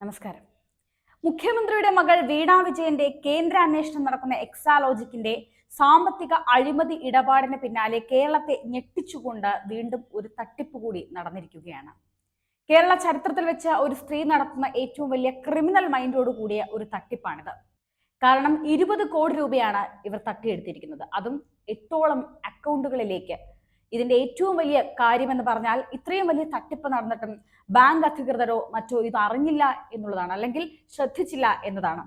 നമസ്കാരം. മുഖ്യമന്ത്രിയുടെ മകൾ വീണ വിജയന്റെ കേന്ദ്ര അന്വേഷണം നടക്കുന്ന എക്സാലോജിക്കിന്റെ സാമ്പത്തിക അഴിമതി ഇടപാടിന് പിന്നാലെ കേരളത്തെ ഞെട്ടിച്ചുകൊണ്ട് വീണ്ടും ഒരു തട്ടിപ്പ് കൂടി നടന്നിരിക്കുകയാണ്. കേരള ചരിത്രത്തിൽ വെച്ച് ഒരു സ്ത്രീ നടത്തുന്ന ഏറ്റവും വലിയ ക്രിമിനൽ മൈൻഡോട് കൂടിയ ഒരു തട്ടിപ്പാണിത്. കാരണം ഇരുപത് കോടി രൂപയാണ് ഇവർ തട്ടിയെടുത്തിരിക്കുന്നത്. അതും എട്ടോളം അക്കൗണ്ടുകളിലേക്ക് ഇതിന്റെ ഏറ്റവും വലിയ കാര്യം എന്ന് പറഞ്ഞാൽ ഇത്രയും വലിയ തട്ടിപ്പ് നടന്നിട്ടും ബാങ്ക് അധികൃതരോ മറ്റോ ഇത് അറിഞ്ഞില്ല എന്നുള്ളതാണ്. അല്ലെങ്കിൽ ശ്രദ്ധിച്ചില്ല എന്നതാണ്.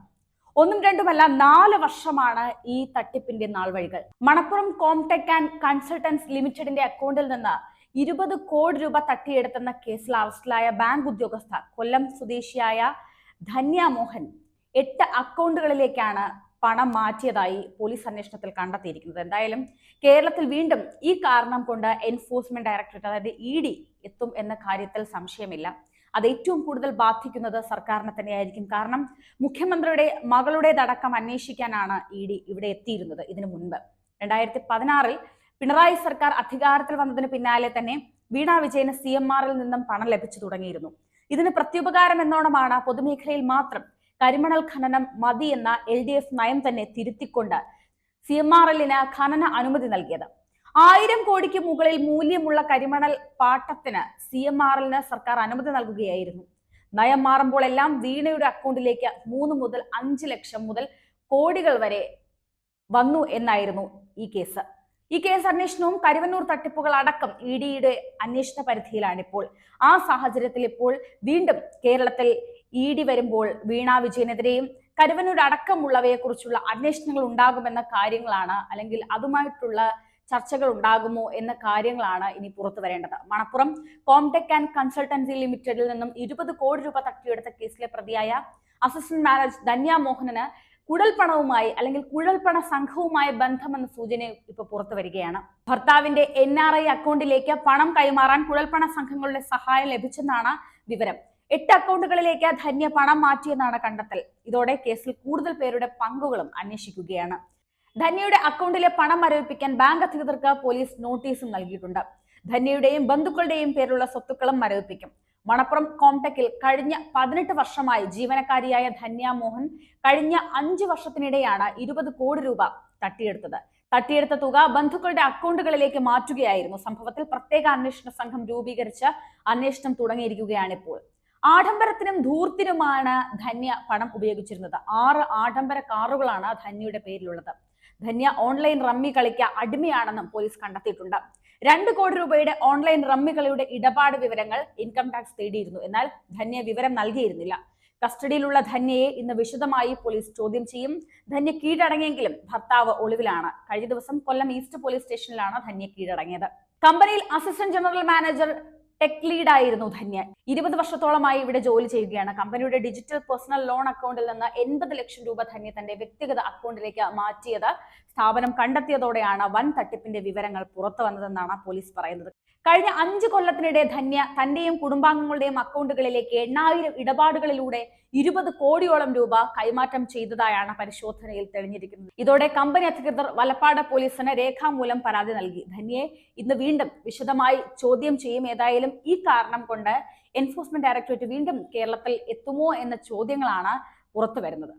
ഒന്നും രണ്ടുമല്ല നാല് വർഷമാണ് ഈ തട്ടിപ്പിന്റെ നാൾ വഴികൾ മണപ്പുറം കോംടെക് ആൻഡ് കൺസൾട്ടൻസ് ലിമിറ്റഡിന്റെ അക്കൗണ്ടിൽ നിന്ന് ഇരുപത് കോടി രൂപ തട്ടിയെടുത്തെന്ന കേസിൽ അറസ്റ്റിലായ ബാങ്ക് ഉദ്യോഗസ്ഥ കൊല്ലം സ്വദേശിയായ ധന്യ മോഹൻ എട്ട് അക്കൗണ്ടുകളിലേക്കാണ് പണം മാറ്റിയതായി പോലീസ് അന്വേഷണത്തിൽ കണ്ടെത്തിയിരിക്കുന്നത്. എന്തായാലും കേരളത്തിൽ വീണ്ടും ഈ കാരണം കൊണ്ട് എൻഫോഴ്സ്മെന്റ് ഡയറക്ടറേറ്റ് അതായത് ഇ ഡി എത്തും എന്ന കാര്യത്തിൽ സംശയമില്ല. അത് ഏറ്റവും കൂടുതൽ ബാധിക്കുന്നത് സർക്കാരിനെ തന്നെയായിരിക്കും. കാരണം മുഖ്യമന്ത്രിയുടെ മകളുടേതടക്കം അന്വേഷിക്കാനാണ് ഇ ഡി ഇവിടെ എത്തിയിരുന്നത് ഇതിനു മുൻപ്. രണ്ടായിരത്തി പതിനാറിൽ പിണറായി സർക്കാർ അധികാരത്തിൽ വന്നതിന് പിന്നാലെ തന്നെ വീണ വിജയന് സി എം ആറിൽ നിന്നും പണം ലഭിച്ചു തുടങ്ങിയിരുന്നു. ഇതിന് പ്രത്യുപകാരം എന്നോണമാണ് പൊതുമേഖലയിൽ മാത്രം കരിമണൽ ഖനനം മതി എന്ന എൽ ഡി എഫ് നയം തന്നെ തിരുത്തിക്കൊണ്ട് സി എം ആർ എല്ലിന് ഖനന അനുമതി നൽകിയത്. ആയിരം കോടിക്ക് മുകളിൽ മൂല്യമുള്ള കരിമണൽ പാട്ടത്തിന് സി എം ആർ എല്ലിന് സർക്കാർ അനുമതി നൽകുകയായിരുന്നു. നയം മാറുമ്പോൾ എല്ലാം വീണയുടെ അക്കൗണ്ടിലേക്ക് മൂന്ന് മുതൽ അഞ്ച് ലക്ഷം മുതൽ കോടികൾ വരെ വന്നു എന്നായിരുന്നു ഈ കേസ്. ഈ കേസ് അന്വേഷണവും കരുവന്നൂർ തട്ടിപ്പുകൾ അടക്കം ഇ ഡിയുടെ അന്വേഷണ പരിധിയിലാണ് ഇപ്പോൾ ആ സാഹചര്യത്തിൽ ഇപ്പോൾ വീണ്ടും കേരളത്തിൽ ഇ ഡി വരുമ്പോൾ വീണ വിജയനെതിരെയും കരുവനൂർ അടക്കമുള്ളവയെ കുറിച്ചുള്ള അന്വേഷണങ്ങൾ ഉണ്ടാകുമെന്ന കാര്യങ്ങളാണ് അല്ലെങ്കിൽ അതുമായിട്ടുള്ള ചർച്ചകൾ ഉണ്ടാകുമോ എന്ന കാര്യങ്ങളാണ് ഇനി പുറത്തു വരേണ്ടത്. മണപ്പുറം കോംടെക് ആൻഡ് കൺസൾട്ടൻസി ലിമിറ്റഡിൽ നിന്നും ഇരുപത് കോടി രൂപ തട്ടിയെടുത്ത കേസിലെ പ്രതിയായ അസിസ്റ്റന്റ് മാനേജർ ധന്യ മോഹനന് കുഴൽപ്പണവുമായി അല്ലെങ്കിൽ കുഴൽപ്പണ സംഘവുമായി ബന്ധമെന്ന സൂചന ഇപ്പൊ പുറത്തു വരികയാണ്. ഭർത്താവിന്റെ എൻ ആർ ഐ അക്കൗണ്ടിലേക്ക് പണം കൈമാറാൻ കുഴൽപ്പണ സംഘങ്ങളുടെ സഹായം ലഭിച്ചെന്നാണ് വിവരം. എട്ട് അക്കൗണ്ടുകളിലേക്ക് ധന്യ പണം മാറ്റിയെന്നാണ് കണ്ടെത്തൽ. ഇതോടെ കേസിൽ കൂടുതൽ പേരുടെ പങ്കുകളും അന്വേഷിക്കുകയാണ്. ധന്യയുടെ അക്കൗണ്ടിലെ പണം മരവിപ്പിക്കാൻ ബാങ്ക് അധികൃതർക്ക് പോലീസ് നോട്ടീസും നൽകിയിട്ടുണ്ട്. ധന്യയുടെയും ബന്ധുക്കളുടെയും പേരിലുള്ള സ്വത്തുക്കളും മരവിപ്പിക്കും. മണപ്പുറം കോംടെക്കിൽ കഴിഞ്ഞ പതിനെട്ട് വർഷമായി ജീവനക്കാരിയായ ധന്യ മോഹൻ കഴിഞ്ഞ അഞ്ച് വർഷത്തിനിടെയാണ് ഇരുപത് കോടി രൂപ തട്ടിയെടുത്തത്. തട്ടിയെടുത്ത തുക ബന്ധുക്കളുടെ അക്കൗണ്ടുകളിലേക്ക് മാറ്റുകയായിരുന്നു. സംഭവത്തിൽ പ്രത്യേക അന്വേഷണ സംഘം രൂപീകരിച്ച് അന്വേഷണം തുടങ്ങിയിരിക്കുകയാണ് ഇപ്പോൾ. ആഡംബരത്തിനും ധൂർത്തിനുമാണ് ധന്യ പണം ഉപയോഗിച്ചിരുന്നത്. ആറ് ആഡംബര കാറുകളാണ് ധന്യയുടെ പേരിലുള്ളത്. ധന്യ ഓൺലൈൻ റമ്മി കളിക്ക അടിമയാണെന്നും പോലീസ് കണ്ടെത്തിയിട്ടുണ്ട്. രണ്ട് കോടി രൂപയുടെ ഓൺലൈൻ റമ്മി കളിയുടെ ഇടപാട് വിവരങ്ങൾ ഇൻകം ടാക്സ് തേടിയിരുന്നു. എന്നാൽ ധന്യ വിവരം നൽകിയിരുന്നില്ല. കസ്റ്റഡിയിലുള്ള ധന്യയെ ഇന്ന് വിശദമായി പോലീസ് ചോദ്യം ചെയ്യും. ധന്യ കീഴടങ്ങിയെങ്കിലും ഭർത്താവ് ഒളിവിലാണ്. കഴിഞ്ഞ ദിവസം കൊല്ലം ഈസ്റ്റ് പോലീസ് സ്റ്റേഷനിലാണ് ധന്യ കീഴടങ്ങിയത്. കമ്പനിയിൽ assistant general manager tech lead ആയിരുന്നു ധന്യ ഇരുപത് വർഷത്തോളമായി ഇവിടെ ജോലി ചെയ്യുകയാണ്. കമ്പനിയുടെ ഡിജിറ്റൽ പേഴ്സണൽ ലോൺ അക്കൗണ്ടിൽ നിന്ന് എൺപത് ലക്ഷം രൂപ ധന്യ തന്റെ വ്യക്തിഗത അക്കൗണ്ടിലേക്ക് മാറ്റിയത്. സ്ഥാപനം കണ്ടെത്തിയതോടെയാണ് വൻ തട്ടിപ്പിന്റെ വിവരങ്ങൾ പുറത്തു വന്നതെന്നാണ് പോലീസ് പറയുന്നത്. കഴിഞ്ഞ അഞ്ച് കൊല്ലത്തിനിടെ ധന്യ തന്റെയും കുടുംബാംഗങ്ങളുടെയും അക്കൗണ്ടുകളിലേക്ക് എണ്ണായിരം ഇടപാടുകളിലൂടെ ഇരുപത് കോടിയോളം രൂപ കൈമാറ്റം ചെയ്തതായാണ് പരിശോധനയിൽ തെളിഞ്ഞിരിക്കുന്നത്. ഇതോടെ കമ്പനി അധികൃതർ വലപ്പാട് പോലീസിന് രേഖാമൂലം പരാതി നൽകി. ധന്യയെ ഇന്ന് വീണ്ടും വിശദമായി ചോദ്യം ചെയ്യും ഏതായാലും ഈ കാരണം കൊണ്ട് എൻഫോഴ്സ്മെന്റ് ഡയറക്ടറേറ്റ് വീണ്ടും കേരളത്തിൽ എത്തുമോ എന്ന ചോദ്യങ്ങളാണ് പുറത്തു വരുന്നത്